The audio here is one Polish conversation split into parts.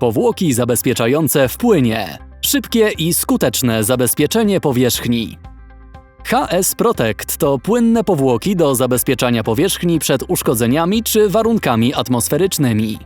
Powłoki zabezpieczające w płynie. Szybkie i skuteczne zabezpieczenie powierzchni. HS Protect to płynne powłoki do zabezpieczania powierzchni przed uszkodzeniami czy warunkami atmosferycznymi.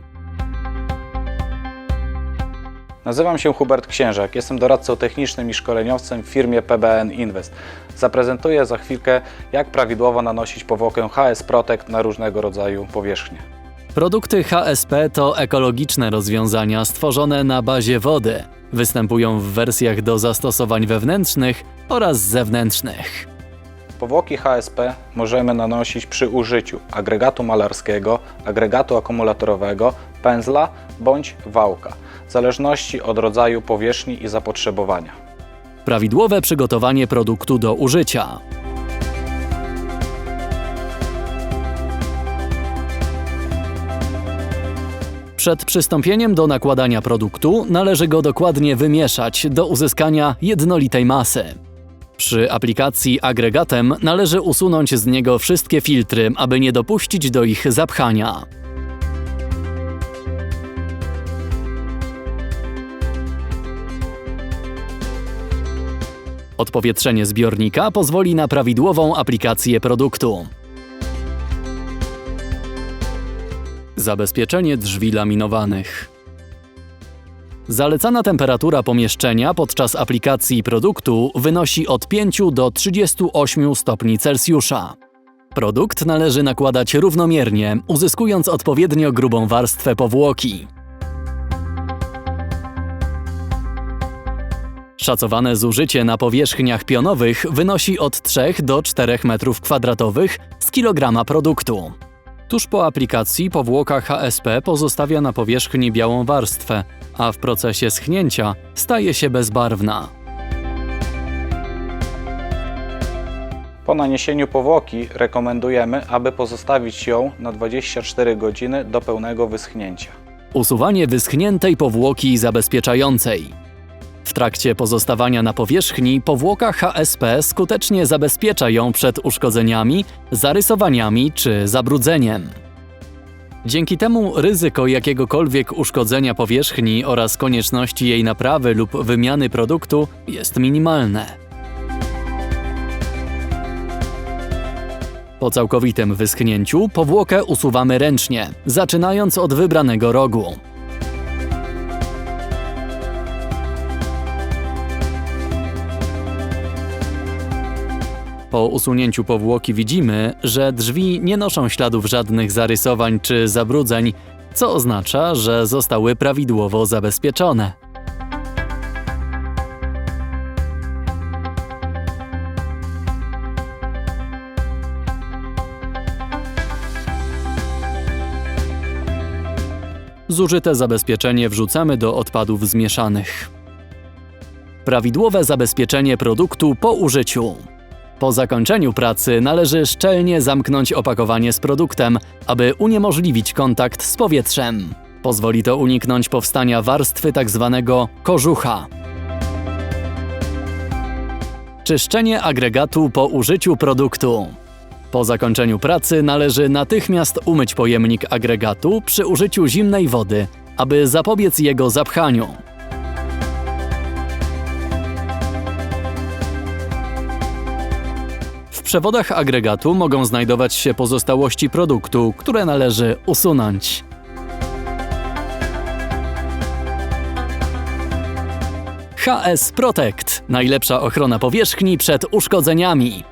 Nazywam się Hubert Księżak, jestem doradcą technicznym i szkoleniowcem w firmie PBN Invest. Zaprezentuję za chwilkę, jak prawidłowo nanosić powłokę HS Protect na różnego rodzaju powierzchnie. Produkty HSP to ekologiczne rozwiązania stworzone na bazie wody. Występują w wersjach do zastosowań wewnętrznych oraz zewnętrznych. Powłoki HSP możemy nanosić przy użyciu agregatu malarskiego, agregatu akumulatorowego, pędzla bądź wałka, w zależności od rodzaju powierzchni i zapotrzebowania. Prawidłowe przygotowanie produktu do użycia. Przed przystąpieniem do nakładania produktu należy go dokładnie wymieszać do uzyskania jednolitej masy. Przy aplikacji agregatem należy usunąć z niego wszystkie filtry, aby nie dopuścić do ich zapchania. Odpowietrzenie zbiornika pozwoli na prawidłową aplikację produktu. Zabezpieczenie drzwi laminowanych. Zalecana temperatura pomieszczenia podczas aplikacji produktu wynosi od 5 do 38 stopni Celsjusza. Produkt należy nakładać równomiernie, uzyskując odpowiednio grubą warstwę powłoki. Szacowane zużycie na powierzchniach pionowych wynosi od 3 do 4 m2 z kilograma produktu. Tuż po aplikacji powłoka HSP pozostawia na powierzchni białą warstwę, a w procesie schnięcia staje się bezbarwna. Po naniesieniu powłoki rekomendujemy, aby pozostawić ją na 24 godziny do pełnego wyschnięcia. Usuwanie wyschniętej powłoki zabezpieczającej. W trakcie pozostawania na powierzchni powłoka HSP skutecznie zabezpiecza ją przed uszkodzeniami, zarysowaniami czy zabrudzeniem. Dzięki temu ryzyko jakiegokolwiek uszkodzenia powierzchni oraz konieczności jej naprawy lub wymiany produktu jest minimalne. Po całkowitym wyschnięciu powłokę usuwamy ręcznie, zaczynając od wybranego rogu. Po usunięciu powłoki widzimy, że drzwi nie noszą śladów żadnych zarysowań czy zabrudzeń, co oznacza, że zostały prawidłowo zabezpieczone. Zużyte zabezpieczenie wrzucamy do odpadów zmieszanych. Prawidłowe zabezpieczenie produktu po użyciu. Po zakończeniu pracy należy szczelnie zamknąć opakowanie z produktem, aby uniemożliwić kontakt z powietrzem. Pozwoli to uniknąć powstania warstwy tzw. kożucha. Czyszczenie agregatu po użyciu produktu. Po zakończeniu pracy należy natychmiast umyć pojemnik agregatu przy użyciu zimnej wody, aby zapobiec jego zapchaniu. Przewodach agregatu mogą znajdować się pozostałości produktu, które należy usunąć. HS Protect najlepsza ochrona powierzchni przed uszkodzeniami.